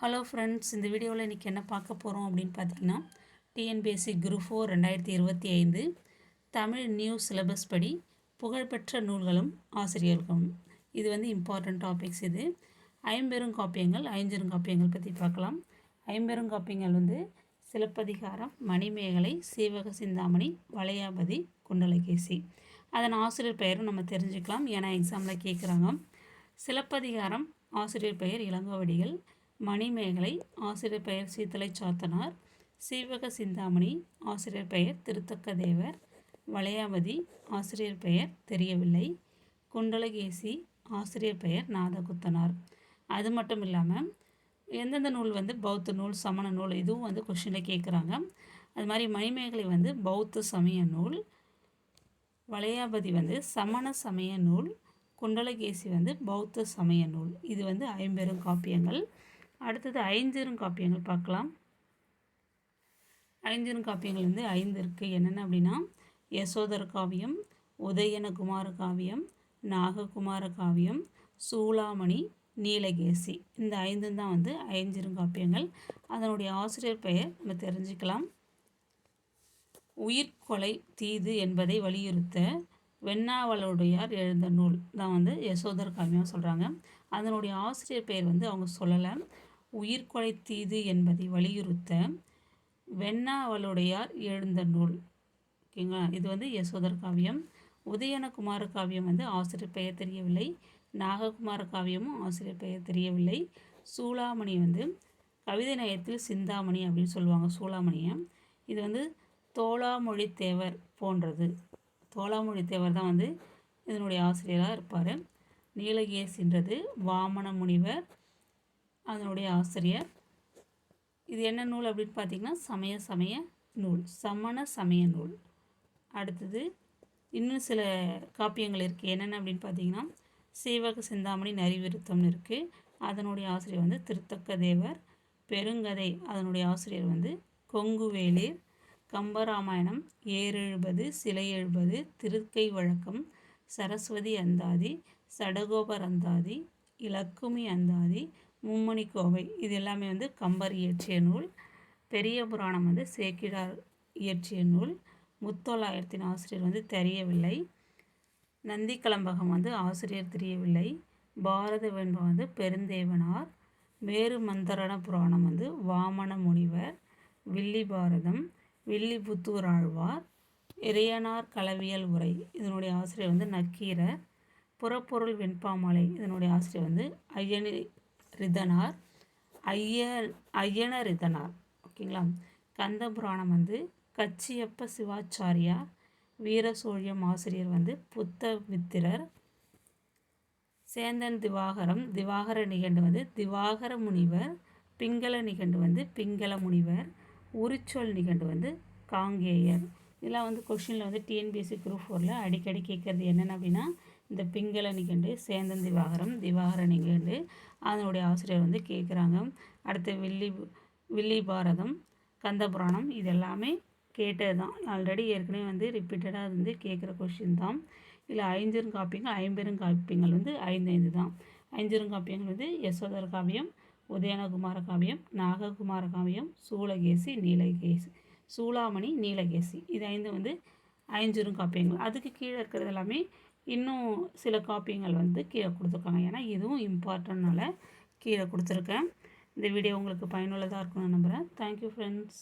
Hello friends இந்த வீடியோவில் இன்றைக்கி என்ன பார்க்க போகிறோம் அப்படின்னு பார்த்தீங்கன்னா டிஎன்பிஎஸ்சி குரூப் ஃபோர் ரெண்டாயிரத்தி இருபத்தி ஐந்து தமிழ் நியூ சிலபஸ் படி புகழ்பெற்ற நூல்களும் ஆசிரியர்களும் இது வந்து இம்பார்ட்டண்ட் டாபிக்ஸ் இது. ஐம்பெரும் காப்பியங்கள் ஐஞ்செருங்காப்பியங்கள் பற்றி பார்க்கலாம். ஐம்பெரும் காப்பியங்கள் வந்து சிலப்பதிகாரம் மணிமேகலை சீவக சிந்தாமணி வளையாபதி குண்டலகேசி. அதன் ஆசிரியர் பெயரும் நம்ம தெரிஞ்சுக்கலாம். ஏன்னா எக்ஸாமில் கேட்குறாங்க சிலப்பதிகாரம் ஆசிரியர் பெயர் இளங்கோவடிகள். மணிமேகலை ஆசிரியர் பெயர் சீத்தலை சாத்தனார் சீவக சிந்தாமணி ஆசிரியர் பெயர் திருத்தக்க தேவர் வளையாவதி ஆசிரியர் பெயர் தெரியவில்லை குண்டலகேசி ஆசிரியர் பெயர் நாதகுத்தனார் அது மட்டும் இல்லாமல் எந்தெந்த நூல் வந்து பௌத்த நூல் சமண நூல் இதுவும் வந்து கொஷினில் கேட்குறாங்க அது மாதிரி மணிமேகலை வந்து பௌத்த சமய நூல் வளையாபதி வந்து சமண சமய நூல் குண்டலகேசி வந்து பௌத்த சமய நூல். இது வந்து ஐம்பெரும் காப்பியங்கள். அடுத்தது ஐஞ்சிரும் காப்பியங்கள் பார்க்கலாம். ஐஞ்சிரும் காப்பியங்கள் வந்து ஐந்து இருக்குது என்னென்ன அப்படின்னா யசோதர காவியம் உதயனகுமார காவியம் நாககுமார காவியம் சூளாமணி நீலகேசி. இந்த ஐந்தும் தான் வந்து ஐஞ்சிருங்காப்பியங்கள் அதனுடைய ஆசிரியர் பெயர் நம்ம தெரிஞ்சுக்கலாம். உயிர்கொலை தீது என்பதை வலியுறுத்த வெண்ணாவளுடையார் எழுந்த நூல் தான் வந்து யசோதர் காவியம் சொல்கிறாங்க அதனுடைய ஆசிரியர் பெயர் வந்து அவங்க சொல்லலை. உயிர் தீது என்பதை வலியுறுத்த வெண்ணாவளுடையார் எழுந்த நூல். ஓகேங்களா? இது வந்து யசோதர் காவியம். உதயனகுமார காவியம் வந்து ஆசிரியர் பெயர் தெரியவில்லை. நாககுமார காவியமும் ஆசிரியர் பெயர் தெரியவில்லை. சூளாமணி வந்து கவிதை நயத்தில் சிந்தாமணி அப்படின்னு சொல்லுவாங்க சூளாமணியை. இது வந்து தோளாமொழி தேவர் போன்றது. தோளாமொழி தேவர் தான் வந்து இதனுடைய ஆசிரியராக இருப்பார். நீலகேசின்றது வாமன முனிவர் அதனுடைய ஆசிரியர். இது என்ன நூல் அப்படின்னு பார்த்தீங்கன்னா சமய சமய நூல் சமண சமய நூல். அடுத்தது இன்னும் சில காப்பியங்கள் இருக்குது என்னென்ன அப்படின்னு பார்த்தீங்கன்னா சீவக சிந்தாமணி நரிவிருத்தம்னு இருக்குது அதனுடைய ஆசிரியர் வந்து திருத்தக்க தேவர் பெருங்கதை அதனுடைய ஆசிரியர் வந்து கொங்குவேலிர். கம்பராமாயணம் ஏறெழுபது சிலை எழுபது திருக்கை வழக்கம் சரஸ்வதி அந்தாதி சடகோபர் அந்தாதி இலக்குமி அந்தாதி மும்மணி கோவை. இது எல்லாமே வந்து கம்பர் இயற்றிய நூல். பெரிய புராணம் வந்து சேக்கிடார் இயற்றிய நூல். முத்தொள்ளாயிரத்தின் ஆசிரியர் வந்து தெரியவில்லை. நந்தி கலம்பகம் வந்து ஆசிரியர் தெரியவில்லை. பாரத வெண்பம் வந்து பெருந்தேவனார். மேரு மந்தரண புராணம் வந்து வாமன முனிவர். வில்லி பாரதம். வில்லிபுத்தூர் ஆழ்வார். இறையனார் களவியல் உரை. இதனுடைய ஆசிரியர் வந்து நக்கீரர். புறப்பொருள் வெண்பாமலை இதனுடைய ஆசிரியர் வந்து ஐயனி ரிதனார் ஐய ஐயன ரிதனார் ஓகேங்களா? கந்த புராணம் வந்து கச்சியப்ப சிவாச்சாரியார் வீர சோழியம் ஆசிரியர் வந்து புத்த மித்திரர் சேந்தன் திவாகரம் திவாகர நிகண்டு வந்து திவாகர முனிவர் பிங்கள நிகண்டு வந்து பிங்கள முனிவர் உரிச்சொல் நிகண்டு வந்து காங்கேயர். இதெல்லாம் வந்து கொஷினில் வந்து டிஎன்பிஎஸ்சி குரூப் ஃபோரில் அடிக்கடி கேட்குறது என்னென்ன அப்படின்னா இந்த பிங்கள நிகண்டு சேந்தன் திவாகரம் திவாகர நிகண்டு அதனுடைய ஆசிரியர் வந்து கேட்குறாங்க. அடுத்து வில்லி வில்லி பாரதம் கந்தபுராணம் இது எல்லாமே கேட்டது தான் ஆல்ரெடி ஏற்கனவே வந்து ரிப்பீட்டடாக அது வந்து கேட்குற கொஷின் தான். இல்லை ஐஞ்சரும் காப்பியங்கள் ஐம்பெரும் காப்பியங்கள் வந்து ஐந்து ஐந்து தான். ஐஞ்சரும் காப்பியங்கள் வந்து யசோதர காவியம் உதயனகுமார காவியம் நாககுமார காவியம் சூலகேசி நீலகேசி சூளாமணி நீலகேசி. இது ஐந்து வந்து ஐஞ்சரும் காப்பியங்கள். அதுக்கு கீழே இருக்கிறது எல்லாமே இன்னும் சில காப்பியங்கள் வந்து கீழே கொடுத்துருக்காங்க. ஏன்னா இதுவும் இம்பார்ட்டன்ட்னால கீழே கொடுத்துருக்கேன். இந்த வீடியோ உங்களுக்கு பயனுள்ளதாக இருக்கும்னு நம்புகிறேன் தேங்க்யூ ஃப்ரெண்ட்ஸ்